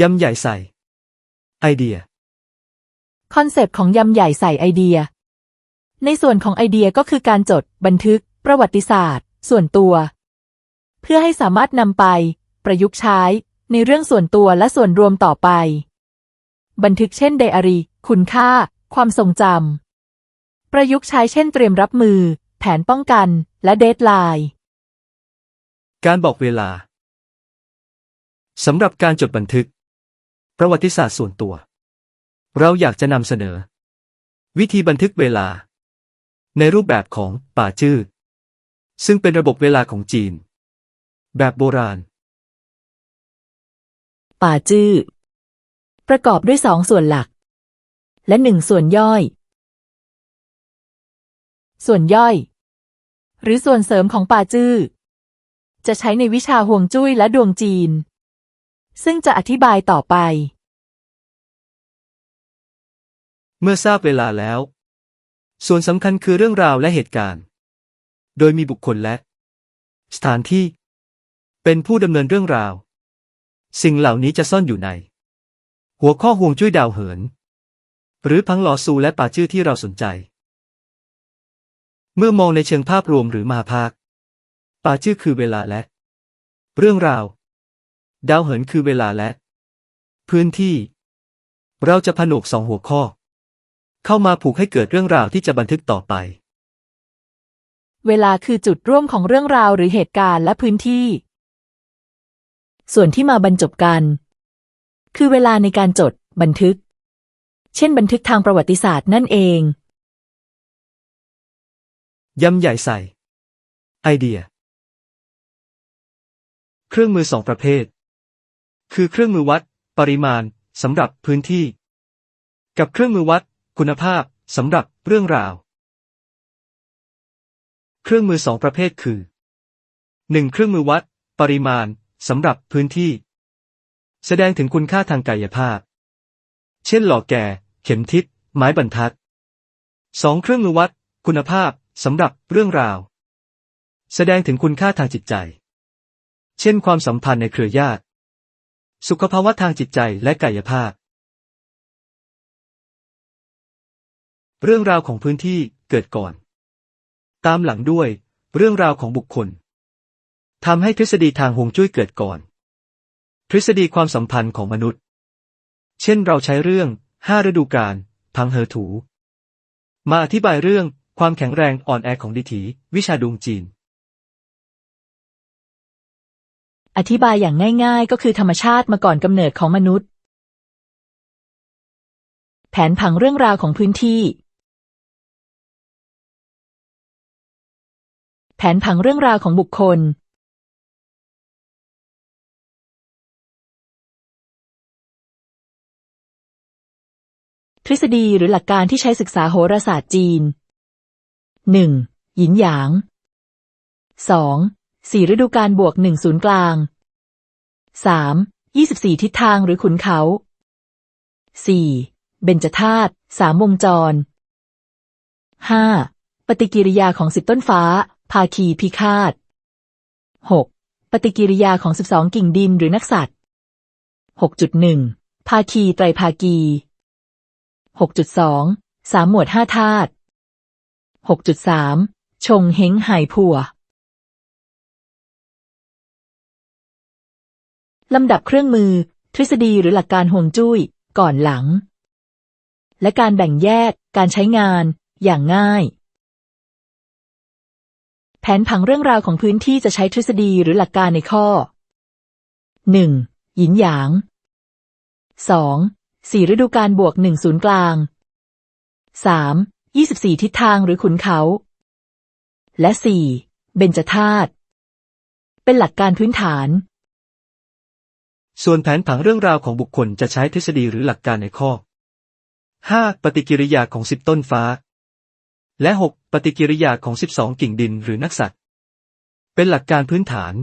ยำใหญ่ใส่ ไอเดีย คอนเซปต์ของยำใหญ่ใส่ไอเดีย ในส่วนของไอเดียก็คือการจด บันทึก ประวัติศาสตร์ ส่วนตัว เพื่อให้สามารถนำไป ประยุกต์ใช้ ในเรื่องส่วนตัวและส่วนรวมต่อไป บันทึกเช่นไดอารี่ คุณค่า ความทรงจำ ประยุกต์ใช้เช่นเตรียมรับมือ แผนป้องกัน และเดทไลน์ การบอกเวลาสำหรับการจดบันทึก ประวัติศาสตร์ส่วนตัว เราอยากจะนำเสนอ วิธีบันทึกเวลา ในรูปแบบของป่าจื้อซึ่งเป็นระบบเวลาของจีน แบบโบราณ ป่าจื้อประกอบด้วยสองส่วนหลัก และหนึ่งส่วนย่อย ส่วนย่อย หรือส่วนเสริมของป่าจื้อจะใช้ในวิชาห่วงจุ้ยและดวงจีน ซึ่งจะอธิบายต่อไป เมื่อทราบเวลาแล้ว ส่วนสำคัญคือเรื่องราวและเหตุการณ์ โดยมีบุคคลและ สถานที่ เป็นผู้ดำเนินเรื่องราว สิ่งเหล่านี้จะซ่อนอยู่ใน หัวข้อห่วงจุ้ยดาวเหิน หรือพังหลอซูและป่าชื่อที่เราสนใจ เมื่อมองในเชิงภาพรวมหรือมาภาคป่าชื่อคือเวลาและ เรื่องราว ดาวเหินคือเวลาและ พื้นที่ เราจะผนวกสองหัวข้อ เข้ามาผูกให้เกิดเรื่องราวที่จะบันทึกต่อไป เวลาคือจุดร่วมของเรื่องราวหรือเหตุการณ์และพื้นที่ ส่วนที่มาบรรจบกัน คือเวลาในการจด บันทึก เช่นบันทึกทางประวัติศาสตร์นั่นเองยำใหญ่ใส่ ไอเดีย เครื่องมือสองประเภท คือเครื่องมือวัด ปริมาณสำหรับพื้นที่ กับเครื่องมือวัด คุณภาพสำหรับเรื่องราว เครื่องมือสองประเภทคือ 1. เครื่องมือวัด ปริมาณสำหรับพื้นที่ แสดงถึงคุณค่าทางกายภาพ เช่นหล่อแก่ เข็มทิศ ไม้บรรทัด 2. เครื่องมือวัด คุณภาพสำหรับเรื่องราว แสดงถึงคุณค่าทางจิตใจ เช่นความสัมพันธ์ในเครือญาติ สุขภาวะทางจิตใจและกายภาพ เรื่องราวของพื้นที่เกิดก่อน ตามหลังด้วย เรื่องราวของบุคคลทำให้ทฤษฎีทางฮวงจุ้ยเกิดก่อน ทฤษฎีความสัมพันธ์ของมนุษย์ เช่นเราใช้เรื่องห้าฤดูกาลพังเหอถู มาอธิบายเรื่องความแข็งแรงอ่อนแอของดิถี วิชาดวงจีน อธิบายอย่างง่าย ๆ ก็คือธรรมชาติมาก่อนกำเนิดของมนุษย์ แผนผังเรื่องราวของพื้นที่ แผนผังเรื่องราวของบุคคล ทฤษฎีหรือหลักการที่ใช้ศึกษาโหราศาสตร์จีน 1. หยินหยาง 2. สี่ฤดูกาลบวกหนึ่งศูนย์กลาง 3. ยี่สิบสี่ทิศทางหรือขุนเขา 4. เบญจธาตุสามวงจร 5. ปฏิกิริยาของสิบต้นฟ้า ภาคีพิฆาต 6. ปฏิกิริยาของสิบสองกิ่งดินหรือนักสัตว์6.1 ภาคีไตรภากี6.2 สามหมวดห้าธาตุ6.3 ชงเฮงไห่ผัว ลำดับเครื่องมือ ทฤษฎีหรือหลักการห่วงจุ้ย ก่อนหลัง และการแบ่งแยก การใช้งาน อย่างง่าย แผนผังเรื่องราวของพื้นที่จะใช้ทฤษฎีหรือหลักการในข้อ 1. หยินหยาง 2. สี่ฤดูกาลบวกหนึ่งศูนย์กลาง 3. ยี่สิบสี่ทิศทางหรือขุนเขา และ 4. เบญจธาตุ เป็นหลักการพื้นฐาน ส่วนแผนผังเรื่องราวของบุคคลจะใช้ทฤษฎีหรือหลักการในข้อ 5. ปฏิกิริยาของสิบต้นฟ้า และ 6. ปฏิกิริยาของสิบสองกิ่งดินหรือนักสัตว์ เป็นหลักการพื้นฐาน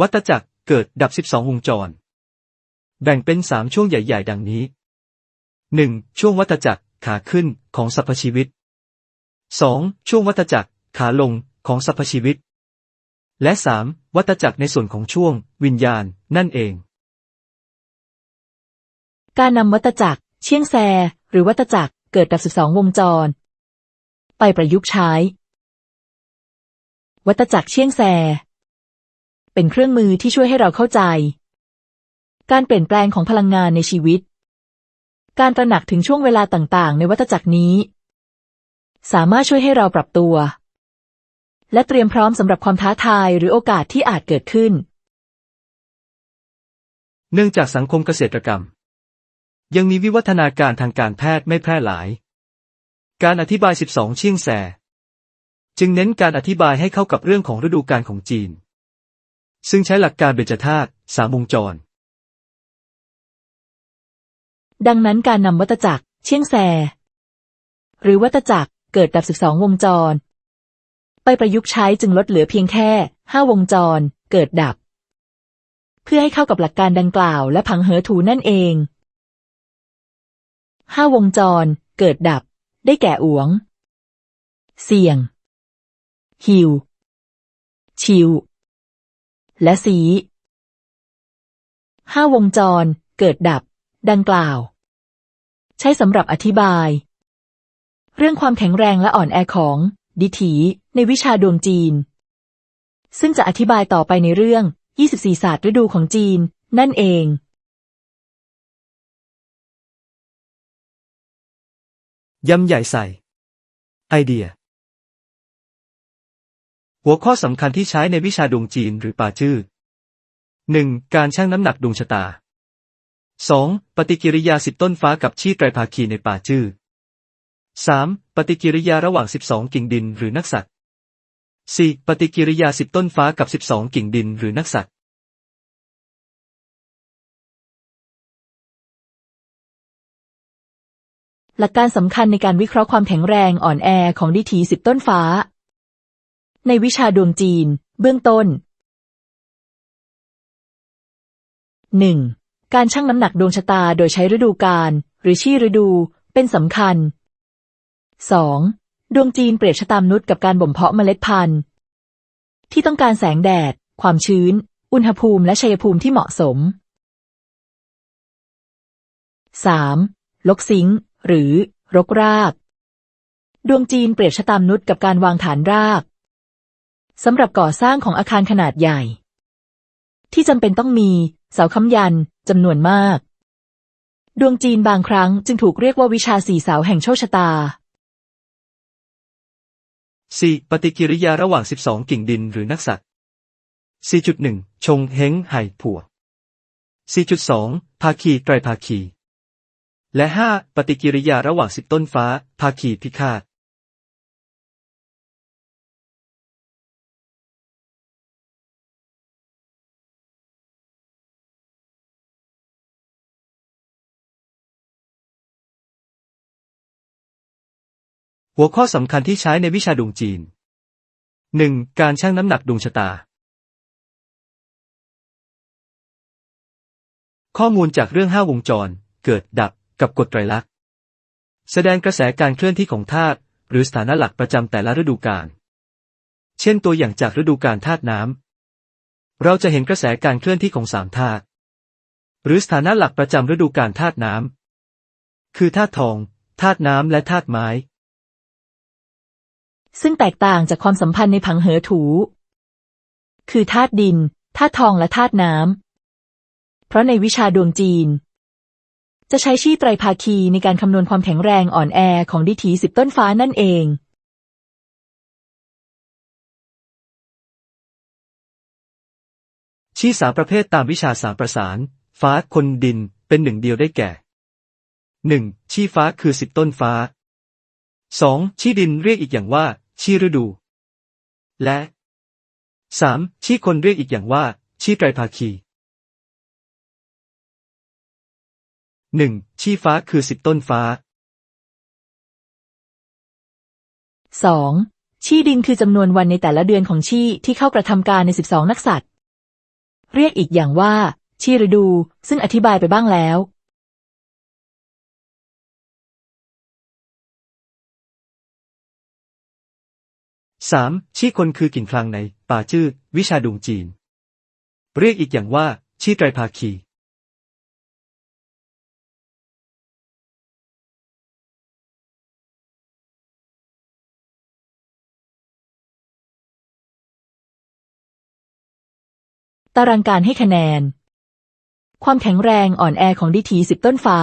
วัตจักรเกิดดับ 12 วงจร แบ่งเป็น 3 ช่วงใหญ่ ๆ ดังนี้ 1. ช่วงวัตจักรขาขึ้นของสรรพชีวิต 2. ช่วงวัตจักร ขาลงของสรรพชีวิต และสามวัตจักรในส่วนของช่วง วิญญาณ นั่นเอง การนำวัตจักร เชียงแซ หรือวัตจักรเกิดดับ12วงจร ไปประยุกต์ใช้ วัตจักรเชียงแซ เป็นเครื่องมือที่ช่วยให้เราเข้าใจ การเปลี่ยนแปลงของพลังงานในชีวิต การตระหนักถึงช่วงเวลาต่างๆ ในวัตจักรนี้ สามารถช่วยให้เราปรับตัว และเตรียมพร้อมสำหรับความท้าทายหรือโอกาสที่อาจเกิดขึ้น เนื่องจากสังคมเกษตรกรรม ยังมีวิวัฒนาการทางการแพทย์ไม่แพร่หลาย การอธิบาย 12 เชี่ยงแซจึงเน้นการอธิบายให้เข้ากับเรื่องของฤดูกาลของจีน ซึ่งใช้หลักการเบญจธาตุสามวงจร ดังนั้นการนำวัตจักร เชี่ยงแซหรือวัตจักรเกิดดับ 12 วงจรไป ประยุกต์ใช้จึงลดเหลือเพียงแค่ 5 วงจร เกิดดับ เพื่อให้เข้ากับหลักการดังกล่าวและผังเหอถูนั่นเอง 5 วงจร เกิดดับ ได้แก่อวง เสี่ยง หิว ชิว และสีห้าวงจร เกิดดับ ดังกล่าว ใช้สำหรับอธิบาย เรื่องความแข็งแรงและอ่อนแอของ ดิถี ในวิชาดวงจีน ซึ่งจะอธิบายต่อไปในเรื่อง 24 ศาสตร์ฤดูของจีน นั่นเอง ยำใหญ่ใส่ ไอเดีย หัวข้อสำคัญที่ใช้ในวิชาดวงจีนหรือป่าจื้อ 1. การชั่งน้ำหนักดวงชะตา 2. ปฏิกิริยาสิบต้นฟ้ากับชีไตรภาคีในป่าจื้อ 3. ปฏิกิริยาระหว่าง 12 กิ่งดินหรือนักสัตว์ 4. ปฏิกิริยาสิบต้นฟ้ากับ12กิ่งดินหรือนักสัตว์หลักการสำคัญในการวิเคราะห์ความแข็งแรงอ่อนแอของดิถีสิบต้นฟ้า ในวิชาดวงจีน เบื้องต้น 1. การชั่งน้ำหนักดวงชะตาโดยใช้ฤดูกาลหรือชี่ฤดู เป็นสำคัญ 2. ดวงจีนเปรียบชะตามนุษย์กับการบ่มเพาะเมล็ดพันธุ์ ที่ต้องการแสงแดด ความชื้น อุณหภูมิและชัยภูมิที่เหมาะสม 3. ลกซิงหรือ รกราก ดวงจีนเปรียบชะตามนุษย์กับการวางฐานรากสำหรับก่อสร้างของอาคารขนาดใหญ่ ที่จำเป็นต้องมีเสาค้ำยันจำนวนมาก ดวงจีนบางครั้งจึงถูกเรียกว่าวิชาสี่เสาแห่งโชคชะตา 4. ปฏิกิริยาระหว่าง 12 กิ่งดินหรือนักสัตว์ 4.1 ชงเฮงไห่ผัว 4.2 ภาคีไตรภาคี และ 5. ปฏิกิริยาระหว่าง 10 ต้นฟ้า ภาคีพิฆาต หัวข้อสำคัญที่ใช้ในวิชาดวงจีน 1. การชั่งน้ำหนักดวงชะตา ข้อมูลจากเรื่องห้าวงจร เกิดดับกับกฎไตรลักษณ์ แสดงกระแสการเคลื่อนที่ของธาตุหรือสถานะหลักประจำแต่ละฤดูกาล เช่นตัวอย่างจากฤดูกาลธาตุน้ำ เราจะเห็นกระแสการเคลื่อนที่ของสามธาตุหรือสถานะหลักประจำฤดูกาลธาตุน้ำ คือธาตุทองธาตุน้ำและธาตุไม้ ซึ่งแตกต่างจากความสัมพันธ์ในผังเหอถู คือธาตุดินธาตุทองและธาตุน้ำ เพราะในวิชาดวงจีน จะใช้ชี่ไตรภาคีในการคำนวณความแข็งแรงอ่อนแอของดิถีสิบต้นฟ้านั่นเอง ชี้สามประเภทตามวิชาสามประสาน ฟ้าคนดินเป็นหนึ่งเดียวได้แก่ 1. ชี้ฟ้าคือสิบต้นฟ้า 2. ชี้ดินเรียกอีกอย่างว่าชี้ฤดู และ 3. ชี้คนเรียกอีกอย่างว่าชี้ไตรภาคี 1. ชี้ฟ้าคือสิบต้นฟ้า 2. ชี่ดินคือจำนวนวันในแต่ละเดือนของชี่ที่เข้ากระทำการใน 12 นักสัตว์เรียกอีกอย่างว่าชี่ฤดู ซึ่งอธิบายไปบ้างแล้ว 3. ชี่คนคือกิ่งคลังใน ป่าจื้อวิชาดวงจีน เรียกอีกอย่างว่า ชี่ไตรภาคี ตารางการให้คะแนน ความแข็งแรงอ่อนแอของดิถีสิบต้นฟ้า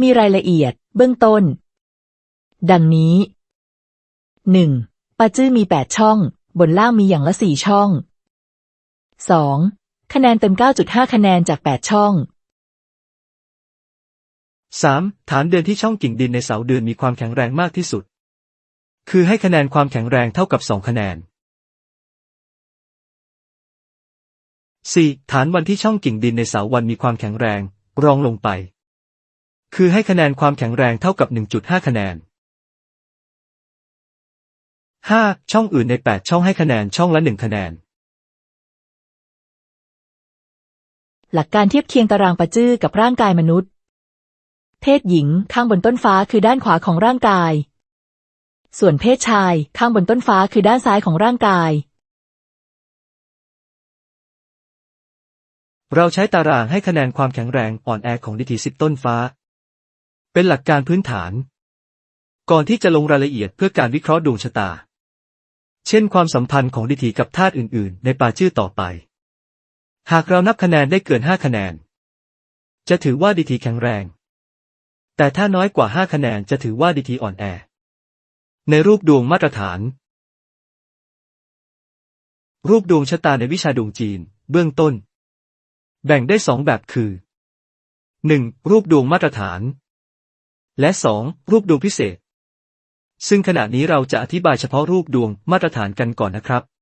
มีรายละเอียด เบื้องต้น ดังนี้ 1. ปาจื้อมีแปดช่อง บนล่างมีอย่างละสี่ช่อง 2. คะแนนเต็ม 9.5 คะแนนจาก 8 ช่อง 3. ฐานเดือนที่ช่องกิ่งดินในเสาเดือนมีความแข็งแรงมากที่สุด คือให้คะแนนความแข็งแรงเท่ากับ 2 คะแนน 4. ฐานวันที่ช่องกิ่งดินในเสาวันมีความแข็งแรง รองลงไป คือให้คะแนนความแข็งแรงเท่ากับ 1.5 คะแนน 5. ช่องอื่นใน 8 ช่องให้คะแนนช่องละ 1 คะแนน หลักการเทียบเคียงตารางปาจื้อกับร่างกายมนุษย์ เพศหญิงข้างบนต้นฟ้าคือด้านขวาของร่างกาย ส่วนเพศชายข้างบนต้นฟ้าคือด้านซ้ายของร่างกาย เราใช้ตารางให้คะแนนความแข็งแรงอ่อนแอของดิถีสิบต้นฟ้า เป็นหลักการพื้นฐานก่อนที่จะลงรายละเอียดเพื่อการวิเคราะห์ดวงชะตา เช่นความสัมพันธ์ของดิถีกับธาตุอื่นๆ ในป่าชื่อต่อไป หากเรานับคะแนนได้เกิน 5 คะแนน จะถือว่าดิถีแข็งแรง แต่ถ้าน้อยกว่า 5 คะแนนจะถือว่าดิถีอ่อนแอ ในรูปดวงมาตรฐาน รูปดวงชะตาในวิชาดวงจีน เบื้องต้น แบ่งได้สองแบบคือ 1. รูปดวงมาตรฐาน และ 2. รูปดวงพิเศษ ซึ่งขณะนี้เราจะอธิบายเฉพาะรูปดวงมาตรฐานกันก่อนนะครับ